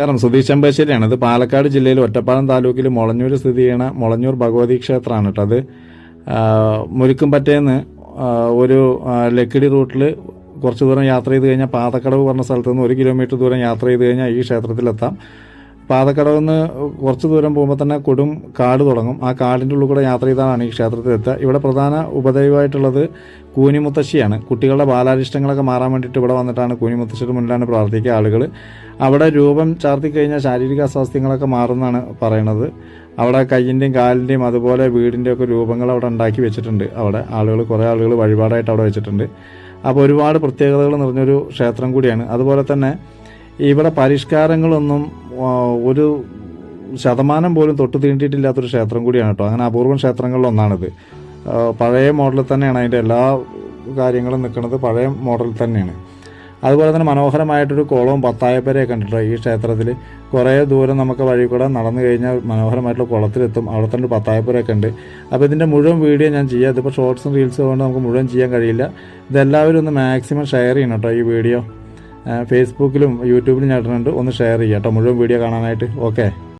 കാരണം സുധീഷ് ചെമ്പശ്ശേരിയാണ്. ഇത് പാലക്കാട് ജില്ലയിൽ ഒറ്റപ്പാലം താലൂക്കിൽ മുളഞ്ഞൂർ സ്ഥിതി ചെയ്യണ മുളഞ്ഞൂർ ഭഗവതി ക്ഷേത്രമാണ് കേട്ടോ അത്. മുരുക്കുംപറ്റേന്ന് ഒരു ലക്കിടി റൂട്ടിൽ കുറച്ച് ദൂരം യാത്ര ചെയ്ത് കഴിഞ്ഞാൽ പാതക്കടവ് പറഞ്ഞ സ്ഥലത്ത് നിന്ന് ഒരു കിലോമീറ്റർ ദൂരം യാത്ര ചെയ്ത് കഴിഞ്ഞാൽ ഈ ക്ഷേത്രത്തിലെത്താം. പാതക്കടവിൽ നിന്ന് കുറച്ച് ദൂരം പോകുമ്പോൾ തന്നെ കൊടും കാട് തുടങ്ങും. ആ കാടിന്റെ ഉള്ളിൽ കൂടെ യാത്ര ചെയ്താണ് ഈ ക്ഷേത്രത്തിൽ എത്തുക. ഇവിടെ പ്രധാന ഉപദൈവമായിട്ടുള്ളത് കൂനിമുത്തശ്ശിയാണ്. കുട്ടികളുടെ ബാലാരിഷ്ടങ്ങളൊക്കെ മാറാൻ വേണ്ടിയിട്ട് ഇവിടെ വന്നിട്ടാണ് കൂനിമുത്തശ്ശിയുടെ മുന്നിലാണ് പ്രാർത്ഥിക്കുക ആളുകൾ അവിടെ രൂപം ചാർത്തി കഴിഞ്ഞാൽ ശാരീരിക അസ്വാസ്ഥ്യങ്ങളൊക്കെ മാറുമെന്നാണ് പറയണത്. അവിടെ കയ്യിന്റെയും കാലിന്റെയും അതുപോലെ വീടിന്റെയും ഒക്കെ രൂപങ്ങൾ അവിടെ ഉണ്ടാക്കി വെച്ചിട്ടുണ്ട്. അവിടെ ആളുകൾ കുറേ ആളുകൾ വഴിപാടായിട്ട് അവിടെ വെച്ചിട്ടുണ്ട്. അപ്പോൾ ഒരുപാട് പ്രത്യേകതകൾ നിറഞ്ഞൊരു ക്ഷേത്രം കൂടിയാണ്. അതുപോലെ തന്നെ ഇവിടെ പരിഷ്കാരങ്ങളൊന്നും ഒരു ശതമാനം പോലും തൊട്ട് തീണ്ടിയിട്ടില്ലാത്തൊരു ക്ഷേത്രം കൂടിയാണ് കേട്ടോ അങ്ങനെ അപൂർവം ക്ഷേത്രങ്ങളിലൊന്നാണിത് പഴയ മോഡലിൽ തന്നെയാണ് അതിന്റെ എല്ലാ കാര്യങ്ങളും നിൽക്കുന്നത് പഴയ മോഡലിൽ തന്നെയാണ്. അതുപോലെ തന്നെ മനോഹരമായിട്ടൊരു കുളവും പത്തായപ്പരയൊക്കെ കണ്ടിട്ടുണ്ട് ഈ ക്ഷേത്രത്തിൽ? കുറേ ദൂരം നമുക്ക് വഴി കൂടെ നടന്നു കഴിഞ്ഞാൽ മനോഹരമായിട്ടുള്ള കുളത്തിലെത്തും. അവിടെ തന്നെ പത്തായപ്പരയൊക്കെ ഉണ്ട്. അപ്പോൾ ഇതിന്റെ മുഴുവൻ വീഡിയോ ഞാൻ ചെയ്യാം. ഇതിപ്പോൾ ഷോർട്സും റീൽസും കൊണ്ട് നമുക്ക് മുഴുവൻ ചെയ്യാൻ കഴിയില്ല. ഇതെല്ലാവരും ഒന്ന് മാക്സിമം ഷെയർ ചെയ്യണം കേട്ടോ ഈ വീഡിയോ. ഫേസ്ബുക്കിലും യൂട്യൂബിലും ഞാൻ ഇടുന്നുണ്ട് ഒന്ന് ഷെയർ ചെയ്യാം കേട്ടോ മുഴുവൻ വീഡിയോ കാണാനായിട്ട്. ഓക്കെ